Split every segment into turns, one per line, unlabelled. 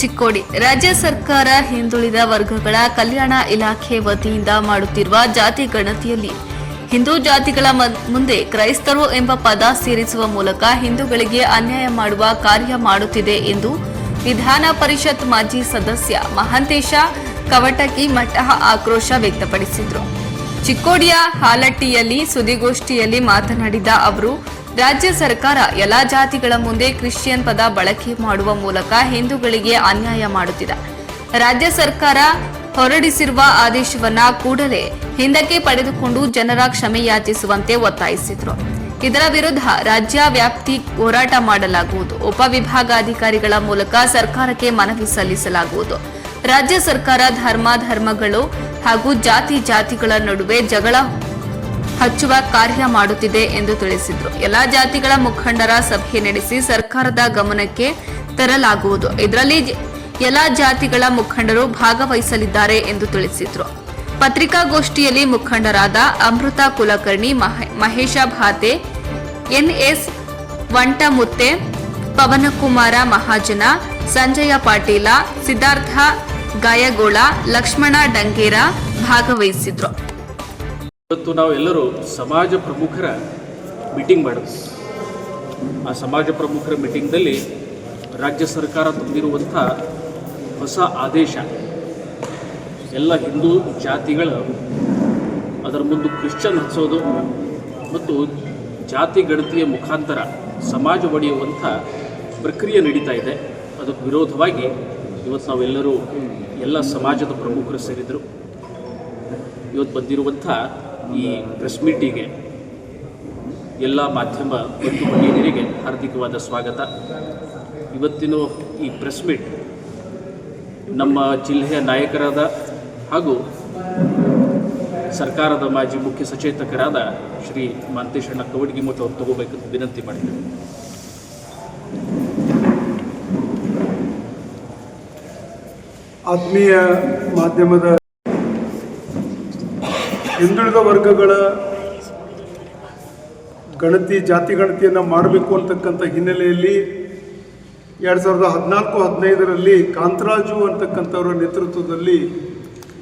ಚಿಕ್ಕೋಡಿ. ರಾಜ್ಯ ಸರ್ಕಾರ ಹಿಂದುಳಿದ ವರ್ಗಗಳ ಕಲ್ಯಾಣ ಇಲಾಖೆ ವತಿಯಿಂದ ಮಾಡುತ್ತಿರುವ ಜಾತಿ ಗಣತಿಯಲ್ಲಿ ಹಿಂದೂ ಜಾತಿಗಳ ಮುಂದೆ ಕ್ರೈಸ್ತರು ಎಂಬ ಪದ ಸೇರಿಸುವ ಮೂಲಕ ಹಿಂದೂಗಳಿಗೆ ಅನ್ಯಾಯ ಮಾಡುವ ಕಾರ್ಯ ಮಾಡುತ್ತಿದೆ ಎಂದು ವಿಧಾನ ಪರಿಷತ್ ಮಾಜಿ ಸದಸ್ಯ ಮಹಾಂತೇಶ ಕವಟಕಿ ಮಠ ಆಕ್ರೋಶ ವ್ಯಕ್ತಪಡಿಸಿದರು. ಚಿಕ್ಕೋಡಿಯ ಹಾಲಟ್ಟಿಯಲ್ಲಿ ಸುದ್ದಿಗೋಷ್ಠಿಯಲ್ಲಿ ಮಾತನಾಡಿದ ಅವರು ರಾಜ್ಯ ಸರ್ಕಾರ ಎಲ್ಲಾ ಜಾತಿಗಳ ಮುಂದೆ ಕ್ರಿಶ್ಚಿಯನ್ ಪದ ಬಳಕೆ ಮಾಡುವ ಮೂಲಕ ಹಿಂದೂಗಳಿಗೆ ಅನ್ಯಾಯ ಮಾಡುತ್ತಿದೆ. ರಾಜ್ಯ ಸರ್ಕಾರ ಹೊರಡಿಸಿರುವ ಆದೇಶವನ್ನ ಕೂಡಲೇ ಹಿಂದಕ್ಕೆ ಪಡೆದುಕೊಂಡು ಜನರ ಕ್ಷಮೆ ಯಾಚಿಸುವಂತೆ ಒತ್ತಾಯಿಸಿದರು. ಇದರ ವಿರುದ್ಧ ರಾಜ್ಯ ವ್ಯಾಪ್ತಿ ಹೋರಾಟ ಮಾಡಲಾಗುವುದು. ಉಪವಿಭಾಗಾಧಿಕಾರಿಗಳ ಮೂಲಕ ಸರ್ಕಾರಕ್ಕೆ ಮನವಿ ಸಲ್ಲಿಸಲಾಗುವುದು. ರಾಜ್ಯ ಸರ್ಕಾರ ಧರ್ಮ ಧರ್ಮಗಳು ಹಾಗೂ ಜಾತಿ ಜಾತಿಗಳ ನಡುವೆ ಜಗಳ ಹಚ್ಚುವ ಕಾರ್ಯ ಮಾಡುತ್ತಿದೆ ಎಂದು ತಿಳಿಸಿದರು. ಎಲ್ಲಾ ಜಾತಿಗಳ ಮುಖಂಡರ ಸಭೆ ನಡೆಸಿ ಸರ್ಕಾರದ ಗಮನಕ್ಕೆ ತರಲಾಗುವುದು. ಇದರಲ್ಲಿ ಎಲ್ಲಾ ಜಾತಿಗಳ ಮುಖಂಡರು ಭಾಗವಹಿಸಲಿದ್ದಾರೆ ಎಂದು ತಿಳಿಸಿದರು. ಪತ್ರಿಕಾಗೋಷ್ಠಿಯಲ್ಲಿ ಮುಖಂಡರಾದ ಅಮೃತ ಕುಲಕರ್ಣಿ, ಮಹೇ- ಮಹೇಶ ಭಾತೆ, ಎನ್ಎಸ್ ವಂಟಮುತ್ತೆ, ಪವನಕುಮಾರ ಮಹಾಜನ, ಸಂಜಯ ಪಾಟೀಲ, ಸಿದ್ಧಾರ್ಥ ಗಾಯಗೋಳ, ಲಕ್ಷ್ಮಣ ಡಂಗೇರ ಭಾಗವಹಿಸಿದ್ರು.
ಇವತ್ತು ನಾವು ಎಲ್ಲರೂ ಸಮಾಜ ಪ್ರಮುಖರ ಮೀಟಿಂಗ್ ಮಾಡಿದ್ವಿ ಆ ಸಮಾಜ ಪ್ರಮುಖರ ಮೀಟಿಂಗ್ದಲ್ಲಿ ರಾಜ್ಯ ಸರ್ಕಾರ ತಂದಿರುವಂಥ ಹೊಸ ಆದೇಶ. ಎಲ್ಲ ಹಿಂದೂ ಜಾತಿಗಳು ಅದರ ಮುಂದೆ ಕ್ರಿಶ್ಚಿಯನ್ ಹಚ್ಚೋದು ಮತ್ತು ಜಾತಿ ಗಣತಿಯ ಮುಖಾಂತರ ಸಮಾಜ ಒಡೆಯುವಂಥ ಪ್ರಕ್ರಿಯೆ ನಡೀತಾ ಇದೆ. ಅದಕ್ಕೆ ವಿರೋಧವಾಗಿ ಇವತ್ತು ನಾವೆಲ್ಲರೂ ಎಲ್ಲ ಸಮಾಜದ ಪ್ರಮುಖರು ಸೇರಿದರು. ಇವತ್ತು ಬಂದಿರುವಂಥ ಈ ಪ್ರೆಸ್ ಮೀಟಿಗೆ ಎಲ್ಲ ಮಾಧ್ಯಮ ಮತ್ತು ಮಹಿಳೆಯರಿಗೆ ಹಾರ್ದಿಕವಾದ ಸ್ವಾಗತ. ಇವತ್ತಿನ ಈ ಪ್ರೆಸ್ ಮೀಟ್ ನಮ್ಮ ಜಿಲ್ಲೆಯ ನಾಯಕರಾದ ಹಾಗೂ ಸರ್ಕಾರದ ಮಾಜಿ ಮುಖ್ಯ ಸಚೇತಕರಾದ ಶ್ರೀ ಮಾಂತೇಶಣ್ಣ ಕವಡ್ಗಿಮಠ ಅವರು ತಗೋಬೇಕಂತ ವಿನಂತಿ ಮಾಡಿದ್ದೇವೆ
ಆತ್ಮೀಯ ಮಾಧ್ಯಮದ ಹಿಂದುಳಿದ ವರ್ಗಗಳ ಗಣತಿ, ಜಾತಿ ಗಣತಿಯನ್ನು ಮಾಡಬೇಕು ಅಂತಕ್ಕಂಥ ಹಿನ್ನೆಲೆಯಲ್ಲಿ ಎರಡು ಸಾವಿರದ ಹದಿನಾಲ್ಕು, ಹದಿನೈದರಲ್ಲಿ ಕಾಂತರಾಜು ಅಂತಕ್ಕಂಥವರ ನೇತೃತ್ವದಲ್ಲಿ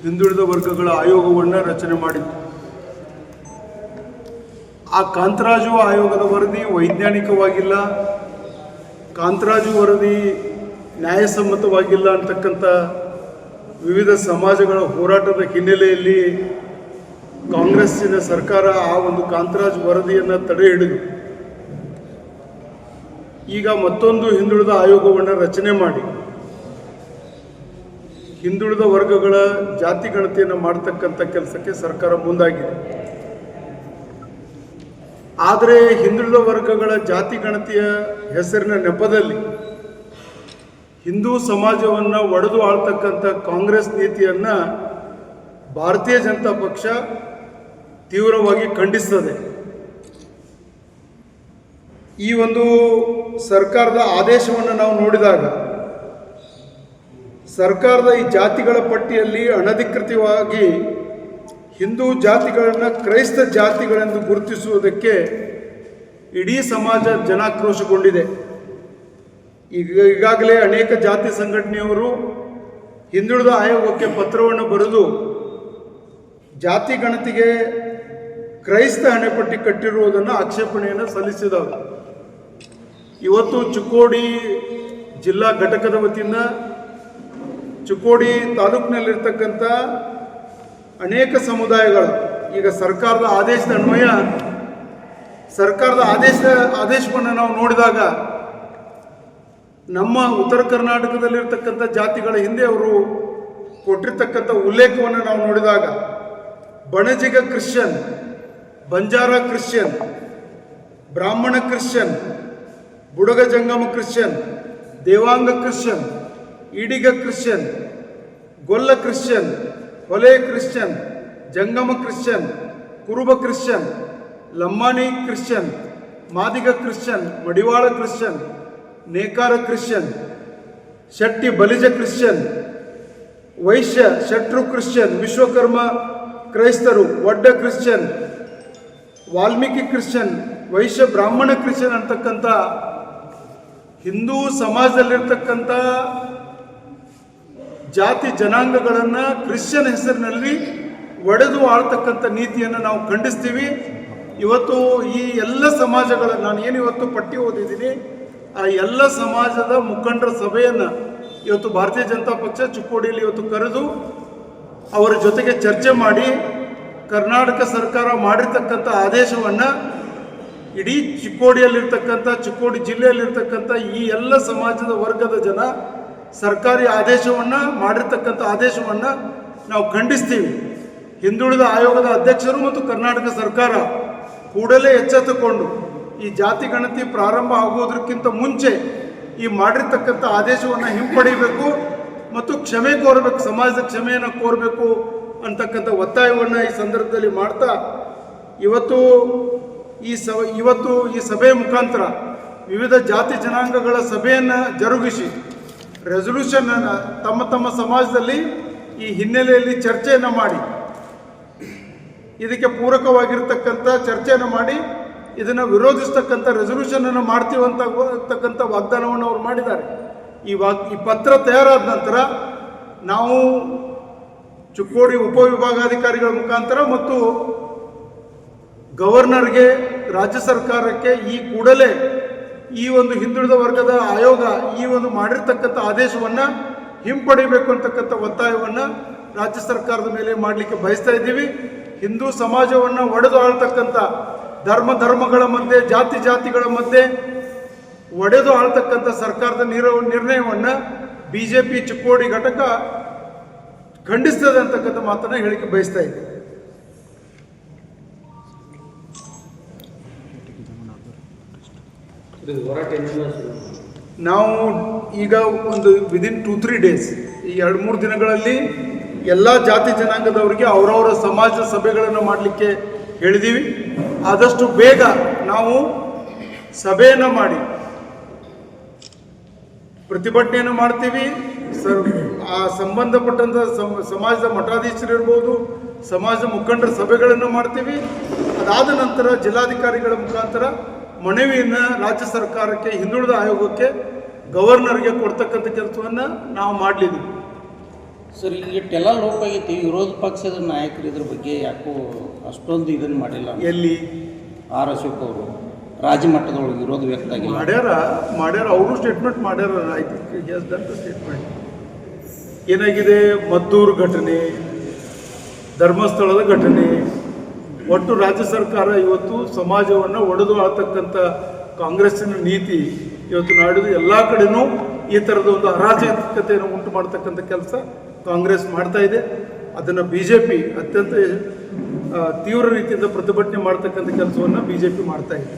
ಹಿಂದುಳಿದ ವರ್ಗಗಳ ಆಯೋಗವನ್ನು ರಚನೆ ಮಾಡಿತ್ತು ಆ ಕಾಂತರಾಜು ಆಯೋಗದ ವರದಿ ವೈಜ್ಞಾನಿಕವಾಗಿಲ್ಲ. ಕಾಂತರಾಜು ವರದಿ ನ್ಯಾಯಸಮ್ಮತವಾಗಿಲ್ಲ ಅಂತಕ್ಕಂಥ ವಿವಿಧ ಸಮಾಜಗಳ ಹೋರಾಟದ ಹಿನ್ನೆಲೆಯಲ್ಲಿ ಕಾಂಗ್ರೆಸ್ಸಿನ ಸರ್ಕಾರ ಆ ಒಂದು ಕಾಂತರಾಜ್ ವರದಿಯನ್ನು ತಡೆ ಹಿಡಿದು ಈಗ ಮತ್ತೊಂದು ಹಿಂದುಳಿದ ಆಯೋಗವನ್ನು ರಚನೆ ಮಾಡಿ, ಹಿಂದುಳಿದ ವರ್ಗಗಳ ಜಾತಿ ಗಣತಿಯನ್ನು ಮಾಡತಕ್ಕಂಥ ಕೆಲಸಕ್ಕೆ ಸರ್ಕಾರ ಮುಂದಾಗಿದೆ. ಆದರೆ ಹಿಂದುಳಿದ ವರ್ಗಗಳ ಜಾತಿ ಗಣತಿಯ ಹೆಸರಿನ ನೆಪದಲ್ಲಿ ಹಿಂದೂ ಸಮಾಜವನ್ನು ಒಡೆದು ಆಳ್ತಕ್ಕಂಥ ಕಾಂಗ್ರೆಸ್ ನೀತಿಯನ್ನು ಭಾರತೀಯ ಜನತಾ ಪಕ್ಷ ತೀವ್ರವಾಗಿ ಖಂಡಿಸ್ತದೆ. ಈ ಒಂದು ಸರ್ಕಾರದ ಆದೇಶವನ್ನು ನಾವು ನೋಡಿದಾಗ, ಸರ್ಕಾರದ ಈ ಜಾತಿಗಳ ಪಟ್ಟಿಯಲ್ಲಿ ಅನಧಿಕೃತವಾಗಿ ಹಿಂದೂ ಜಾತಿಗಳನ್ನು ಕ್ರೈಸ್ತ ಜಾತಿಗಳೆಂದು ಗುರುತಿಸುವುದಕ್ಕೆ ಇಡೀ ಸಮಾಜ ಜನಾಕ್ರೋಶಗೊಂಡಿದೆ. ಈಗ, ಈಗಾಗಲೇ ಅನೇಕ ಜಾತಿ ಸಂಘಟನೆಯವರು ಹಿಂದುಳಿದ ಆಯೋಗಕ್ಕೆ ಪತ್ರವನ್ನು ಬರೆದು ಜಾತಿ ಗಣತಿಗೆ ಕ್ರೈಸ್ತ ಹಣೆಪಟ್ಟಿ ಕಟ್ಟಿರುವುದನ್ನು ಆಕ್ಷೇಪಣೆಯನ್ನು ಸಲ್ಲಿಸಿದವರು. ಇವತ್ತು ಚಿಕ್ಕೋಡಿ ಜಿಲ್ಲಾ ಘಟಕದ ವತಿಯಿಂದ ಚಿಕ್ಕೋಡಿ ತಾಲೂಕಿನಲ್ಲಿರ್ತಕ್ಕಂಥ ಅನೇಕ ಸಮುದಾಯಗಳು, ಈಗ ಸರ್ಕಾರದ ಆದೇಶದ ಅನ್ವಯ, ಸರ್ಕಾರದ ಆದೇಶ, ಆದೇಶವನ್ನು ನಾವು ನೋಡಿದಾಗ ನಮ್ಮ ಉತ್ತರ ಕರ್ನಾಟಕದಲ್ಲಿರ್ತಕ್ಕಂಥ ಜಾತಿಗಳ ಹಿಂದೆ ಅವರು ಕೊಟ್ಟಿರ್ತಕ್ಕಂಥ ಉಲ್ಲೇಖವನ್ನು ನಾವು ನೋಡಿದಾಗ, Banajiga Christian Banjara Christian Brahmana Christian Budaga Jangama Christian Devanga Christian Idiga Christian Golla Christian Hole Christian Jangama Christian Kuruba Christian Lammani Christian Madiga Christian Madivala Christian Nekara Christian Shetty Balija Christian Vaishya ಶಟ್ರು Christian Vishwakarma ಕ್ರೈಸ್ತರು Odda Christian Valmiki Christian, Vaishya Brahmana Christian ಅಂತಕ್ಕಂಥ ಹಿಂದೂ ಸಮಾಜದಲ್ಲಿರ್ತಕ್ಕಂಥ ಜಾತಿ ಜನಾಂಗಗಳನ್ನು Christian ಹೆಸರಿನಲ್ಲಿ ಒಡೆದು ಆಳ್ತಕ್ಕಂಥ ನೀತಿಯನ್ನು ನಾವು ಖಂಡಿಸ್ತೀವಿ. ಇವತ್ತು ಈ ಎಲ್ಲ ಸಮಾಜಗಳ, ನಾನು ಏನು ಇವತ್ತು ಪಟ್ಟಿ ಓದಿದ್ದೀನಿ, ಆ ಎಲ್ಲ ಸಮಾಜದ ಮುಖಂಡರ ಸಭೆಯನ್ನು ಇವತ್ತು ಭಾರತೀಯ ಜನತಾ ಪಕ್ಷ ಚಿಕ್ಕೋಡಿಯಲ್ಲಿ ಇವತ್ತು ಕರೆದು ಅವರ ಜೊತೆಗೆ ಚರ್ಚೆ ಮಾಡಿ ಕರ್ನಾಟಕ ಸರ್ಕಾರ ಮಾಡಿರ್ತಕ್ಕಂಥ ಆದೇಶವನ್ನು ಇಡೀ ಚಿಕ್ಕೋಡಿಯಲ್ಲಿರ್ತಕ್ಕಂಥ, ಚಿಕ್ಕೋಡಿ ಜಿಲ್ಲೆಯಲ್ಲಿರ್ತಕ್ಕಂಥ ಈ ಎಲ್ಲ ಸಮಾಜದ ವರ್ಗದ ಜನ ಸರ್ಕಾರಿ ಆದೇಶವನ್ನು ಮಾಡಿರ್ತಕ್ಕಂಥ ಆದೇಶವನ್ನು ನಾವು ಖಂಡಿಸ್ತೀವಿ. ಹಿಂದುಳಿದ ಆಯೋಗದ ಅಧ್ಯಕ್ಷರು ಮತ್ತು ಕರ್ನಾಟಕ ಸರ್ಕಾರ ಕೂಡಲೇ ಎಚ್ಚೆತ್ತುಕೊಂಡು ಈ ಜಾತಿ ಗಣತಿ ಪ್ರಾರಂಭ ಆಗುವುದಕ್ಕಿಂತ ಮುಂಚೆ ಈ ಮಾಡಿರ್ತಕ್ಕಂಥ ಆದೇಶವನ್ನು ಹಿಂಪಡಿಬೇಕು ಮತ್ತು ಕ್ಷಮೆ ಕೋರಬೇಕು, ಸಮಾಜದ ಕ್ಷಮೆಯನ್ನು ಕೋರಬೇಕು ಅಂತಕ್ಕಂಥ ಒತ್ತಾಯವನ್ನು ಈ ಸಂದರ್ಭದಲ್ಲಿ ಮಾಡ್ತಾ ಇವತ್ತು ಈ ಸ, ಇವತ್ತು ಈ ಸಭೆಯ ಮುಖಾಂತರ ವಿವಿಧ ಜಾತಿ ಜನಾಂಗಗಳ ಸಭೆಯನ್ನು ಜರುಗಿಸಿ ರೆಸೊಲ್ಯೂಷನ್ ತಮ್ಮ ತಮ್ಮ ಸಮಾಜದಲ್ಲಿ ಈ ಹಿನ್ನೆಲೆಯಲ್ಲಿ ಚರ್ಚೆಯನ್ನು ಮಾಡಿ. ಇದಕ್ಕೆ ಪೂರಕವಾಗಿರ್ತಕ್ಕಂಥ ಚರ್ಚೆಯನ್ನು ಮಾಡಿ, ಇದನ್ನು ವಿರೋಧಿಸ್ತಕ್ಕಂಥ ರೆಸೊಲ್ಯೂಷನ್ ಅನ್ನು ಮಾಡ್ತೀವಂತ ತಕ್ಕಂಥ ವಾಗ್ದಾನವನ್ನು ಅವರು ಮಾಡಿದ್ದಾರೆ. ಈ ವಾಗ್, ಈ ಪತ್ರ ತಯಾರಾದ ನಂತರ ನಾವು ಚಿಕ್ಕೋಡಿ ಉಪವಿಭಾಗಾಧಿಕಾರಿಗಳ ಮುಖಾಂತರ ಮತ್ತು ಗವರ್ನರ್ಗೆ ರಾಜ್ಯ ಸರ್ಕಾರಕ್ಕೆ ಈ ಕೂಡಲೇ ಈ ಒಂದು ಹಿಂದುಳಿದ ವರ್ಗದ ಆಯೋಗ ಈ ಒಂದು ಮಾಡಿರ್ತಕ್ಕಂಥ ಆದೇಶವನ್ನು ಹಿಂಪಡಿಬೇಕು ಅಂತಕ್ಕಂಥ ಒತ್ತಾಯವನ್ನು ರಾಜ್ಯ ಸರ್ಕಾರದ ಮೇಲೆ ಮಾಡಲಿಕ್ಕೆ ಬಯಸ್ತಾ ಇದ್ದೀವಿ. ಹಿಂದೂ ಸಮಾಜವನ್ನು ಒಡೆದು ಆಳ್ತಕ್ಕಂಥ ಧರ್ಮ ಧರ್ಮಗಳ ಮಧ್ಯೆ, ಜಾತಿ ಜಾತಿಗಳ ಮಧ್ಯೆ ಒಡೆದು ಆಳ್ತಕ್ಕಂಥ ಸರ್ಕಾರದ ನಿರ ನಿರ್ಣಯವನ್ನು ಬಿ ಜೆ ಪಿ ಚಿಕ್ಕೋಡಿ ಘಟಕ ಖಂಡಿಸ್ತದೆ ಅಂತಕ್ಕಂಥ ಮಾತನ್ನು ಹೇಳಿಕೆ ಬಯಸ್ತಾ ಇದ್ದೆ. ನಾವು ಈಗ ಒಂದು ವಿದಿನ್ ಟೂ ತ್ರೀ ಡೇಸ್ ಈ ಎರಡು, ಮೂರು ದಿನಗಳಲ್ಲಿ ಎಲ್ಲ ಜಾತಿ ಜನಾಂಗದವರಿಗೆ ಅವರವರ ಸಮಾಜ ಸಭೆಗಳನ್ನು ಮಾಡಲಿಕ್ಕೆ ಹೇಳಿದ್ದೀವಿ ಆದಷ್ಟು ಬೇಗ ನಾವು ಸಭೆಯನ್ನು ಮಾಡಿ ಪ್ರತಿಭಟನೆಯನ್ನು ಮಾಡ್ತೀವಿ. ಸರ್ ಆ ಸಂಬಂಧಪಟ್ಟಂಥ ಸಮ- ಸಮಾಜದ ಮಠಾಧೀಶರು ಇರ್ಬೋದು ಸಮಾಜದ ಮುಖಂಡರ ಸಭೆಗಳನ್ನು ಮಾಡ್ತೀವಿ. ಅದಾದ ನಂತರ ಜಿಲ್ಲಾಧಿಕಾರಿಗಳ ಮುಖಾಂತರ ಮನವಿಯನ್ನು ರಾಜ್ಯ ಸರ್ಕಾರಕ್ಕೆ ಹಿಂದುಳಿದ ಆಯೋಗಕ್ಕೆ ಗವರ್ನರ್ಗೆ ಕೊಡ್ತಕ್ಕಂಥ ಕೆಲಸವನ್ನು ನಾವು ಮಾಡಲಿದ್ದೀವಿ.
ಸರ್ ಈಗ ಟೆಲ ಲೋಪ ಆಗೈತಿ ವಿರೋಧ ಪಕ್ಷದ ನಾಯಕರು ಇದ್ರ ಬಗ್ಗೆ ಯಾಕೋ ಅಷ್ಟೊಂದು ಇದನ್ನು ಮಾಡಿಲ್ಲ
ಎಲ್ಲಿ?
ಆರ್ ಅಶೋಕ್ ಅವರು ರಾಜಮಟ್ಟದೊಳಗೆ ವಿರೋಧ ವ್ಯಕ್ತ ಆಗಿ
ಮಾಡ್ಯಾರ ಮಾಡ್ಯಾರ ಅವರು ಸ್ಟೇಟ್ಮೆಂಟ್ ಮಾಡ್ಯಾರ ದಟ್ ಸ್ಟೇಟ್ಮೆಂಟ್ ಏನಾಗಿದೆ? ಮದ್ದೂರು ಘಟನೆ, ಧರ್ಮಸ್ಥಳದ ಘಟನೆ. ಒಟ್ಟು ರಾಜ್ಯ ಸರ್ಕಾರ ಇವತ್ತು ಸಮಾಜವನ್ನು ಒಡೆದು ಆಳ್ತಕ್ಕಂಥ ಕಾಂಗ್ರೆಸ್ಸಿನ ನೀತಿ ಇವತ್ತು ನಾಡಿದ್ದು ಎಲ್ಲ ಕಡೆನೂ ಈ ಥರದ ಒಂದು ಅರಾಜಕತೆಯನ್ನು ಉಂಟು ಮಾಡ್ತಕ್ಕಂಥ ಕೆಲಸ ಕಾಂಗ್ರೆಸ್ ಮಾಡ್ತಾ ಇದೆ. ಅದನ್ನು ಬಿ ಜೆ ಪಿ ಅತ್ಯಂತ ತೀವ್ರ ರೀತಿಯಿಂದ ಪ್ರತಿಭಟನೆ ಮಾಡ್ತಕ್ಕಂಥ ಕೆಲಸವನ್ನು ಬಿ ಜೆ ಪಿ ಮಾಡ್ತಾ ಇದೆ.